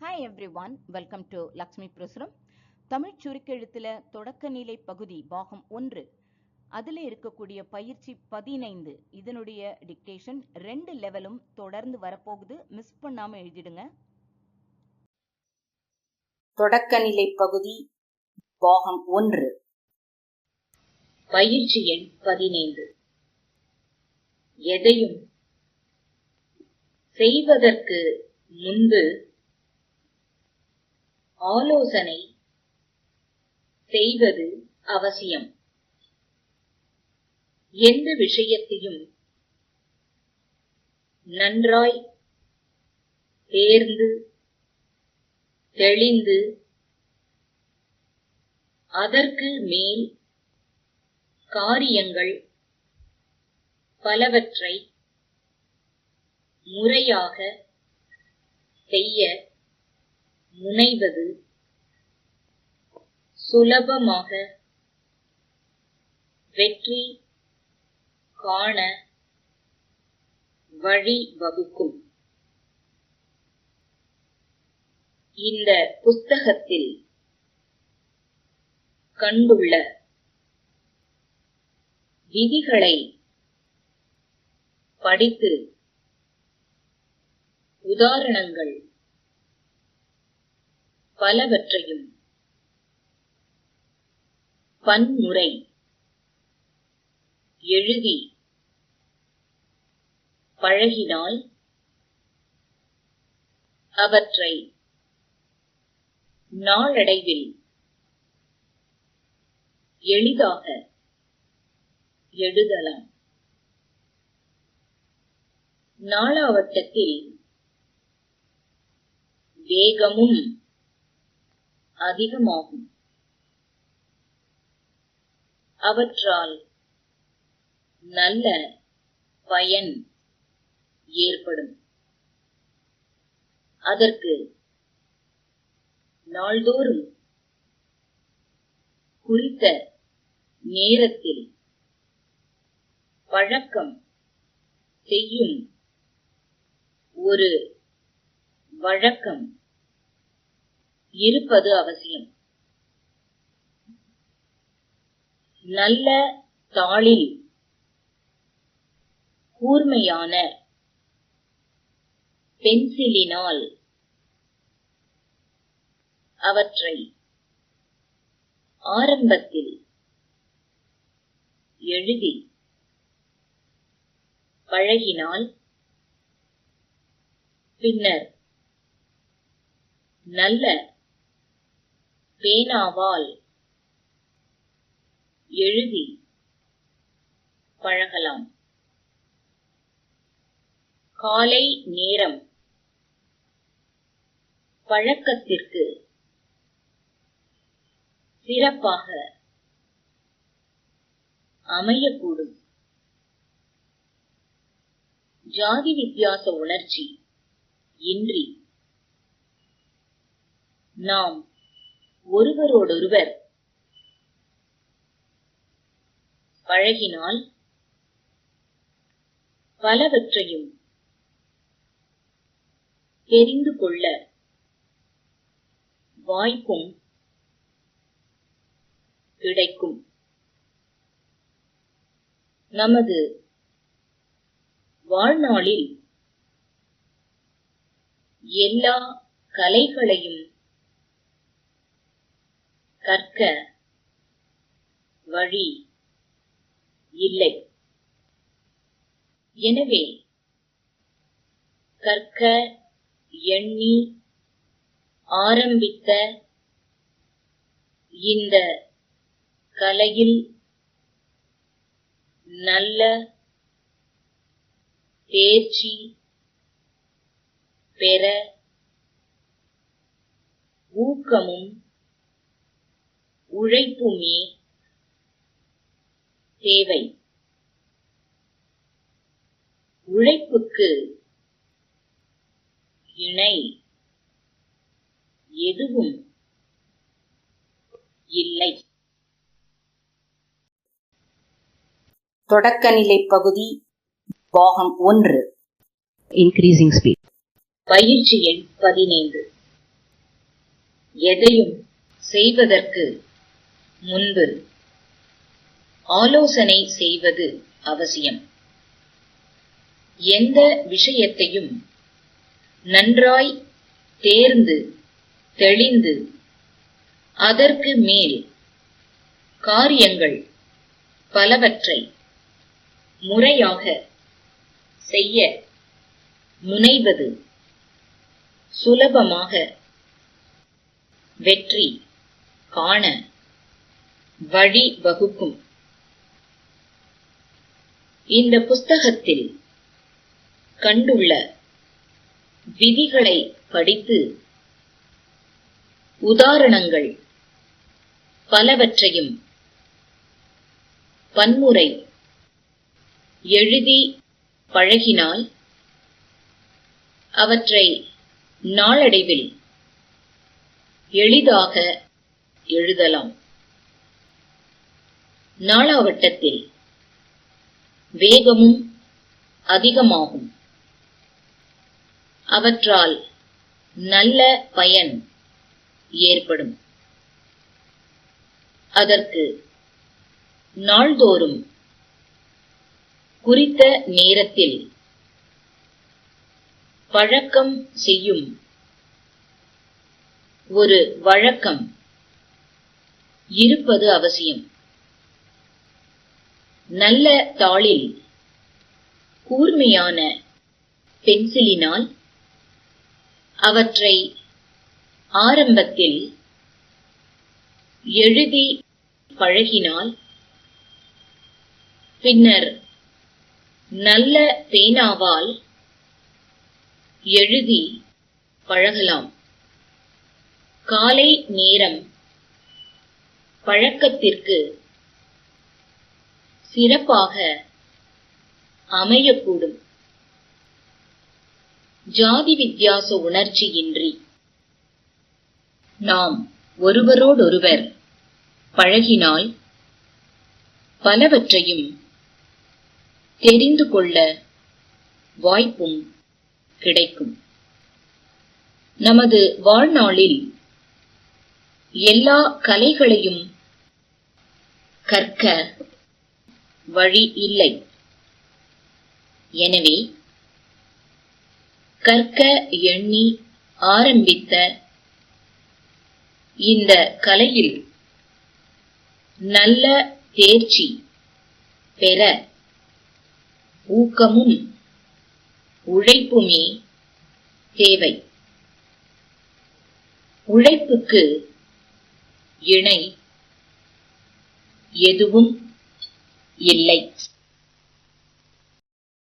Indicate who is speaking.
Speaker 1: Hi everyone welcome to Lakshmi Prasuram Tamil சுருக்கெழுத்தில் தொடக்க நிலை பகுதி பாகம் ஒன்று. அதில் இருக்கக்கூடிய பயிற்சி பதினைந்து இதனுடைய டிக்டேஷன் ரெண்டு லெவலும் தொடர்ந்து வரப்போகுது. மிஸ் பண்ணாமல் எழுதிடுங்க.
Speaker 2: தொடக்கநிலை பகுதி பாகம் ஒன்று.
Speaker 3: பயிற்சி எண் பதினைந்து. எதையும் செய்வதற்கு முன்பு ஆலோசனை செய்வது அவசியம். எந்த விஷயத்தையும் நன்றாய் தேர்ந்து தெளிந்து அதற்கு மேல் காரியங்கள் பலவற்றை முறையாக செய்ய முனைவது சுலபமாக வெற்றி காண வழி வகுக்கும். இந்த புஸ்தகத்தில் கண்டுள்ள விதிகளை படித்து உதாரணங்கள் பலவற்றையும். பன்முறை. எழுதி. பழகினால். அவற்றை. நாளடைவில். எளிதாக. எழுதலாம். நாளாவட்டத்தில் வேகமும். அதிகமாகும். அவற்றால் நல்ல பயன் ஏற்படும். அதற்கு நாள்தோறும் குறித்த நேரத்தில் பழக்கம் செய்யும் ஒரு வழக்கம் இருப்பது அவசியம். நல்ல தாளில் கூர்மையான பென்சிலினால் அவற்றை ஆரம்பத்தில் எழுதி பழகினால் பின்னர் நல்ல பேனாவால் எழுதி பழகலாம். காலை நேரம் பழக்கத்திற்கு சிறப்பாக அமையக்கூடும். ஜாதி வித்தியாச உணர்ச்சி இன்றி நாம் ஒருவரோடொருவர் பழகினால் பலவற்றையும் தெரிந்து கொள்ள வாய்ப்பும் கிடைக்கும். நமது வாழ்நாளில் எல்லா கலைகளையும் கற்க வழி இல்லை. எனவே கற்க எண்ணி ஆரம்பித்த இந்த கலையில் நல்ல தேர்ச்சி பெற ஊக்கமும் உழைப்புமே தேவை. உழைப்புக்கு இணை எதுவும் இல்லை.
Speaker 2: தொடக்கநிலை பகுதி பாகம் ஒன்று.
Speaker 4: Increasing speed.
Speaker 3: பயிற்சி எண் பதினைந்து. எதையும் செய்வதற்கு முன்பு. ஆலோசனை செய்வது அவசியம். எந்த விஷயத்தையும் நன்றாய் தேர்ந்து தெளிந்து அதற்கு மேல் காரியங்கள் பலவற்றை முறையாக செய்ய முனைவது சுலபமாக வெற்றி காண வழி வகுக்கும் இந்த புஸ்தகத்தில் கண்டுள்ள விதிகளை படித்து உதாரணங்கள் பலவற்றையும் பன்முறை எழுதி பழகினால் அவற்றை நாளடைவில் எளிதாக எழுதலாம். நாளாவட்டத்தில் வேகமும் அதிகமாகும். அவற்றால் நல்ல பயன் ஏற்படும். அதற்கு நாள்தோறும் குறித்த நேரத்தில் பழக்கம் செய்யும் ஒரு வழக்கம் இருப்பது அவசியம். நல்ல தாளில் கூர்மையான பென்சிலினால் அவற்றை ஆரம்பத்தில் எழுதி பழகினால் பின்னர் நல்ல பேனாவால் எழுதி பழகலாம். காலை நேரம் பழக்கத்திற்கு சிறப்பாக அமையக்கூடும். ஜாதி வித்தியாச உணர்ச்சியின்றி நாம் ஒருவரோடொருவர் பழகினால் பலவற்றையும் தெரிந்து கொள்ள வாய்ப்பும் கிடைக்கும். நமது வாழ்நாளில் எல்லா கலைகளையும் கற்க வழி இல்லை. எனவே கற்க எண்ணி ஆரம்பித்த இந்த கலையில் நல்ல தேர்ச்சி பெற ஊக்கமும் உழைப்புமே தேவை. உழைப்புக்கு இணை எதுவும் இல்லை.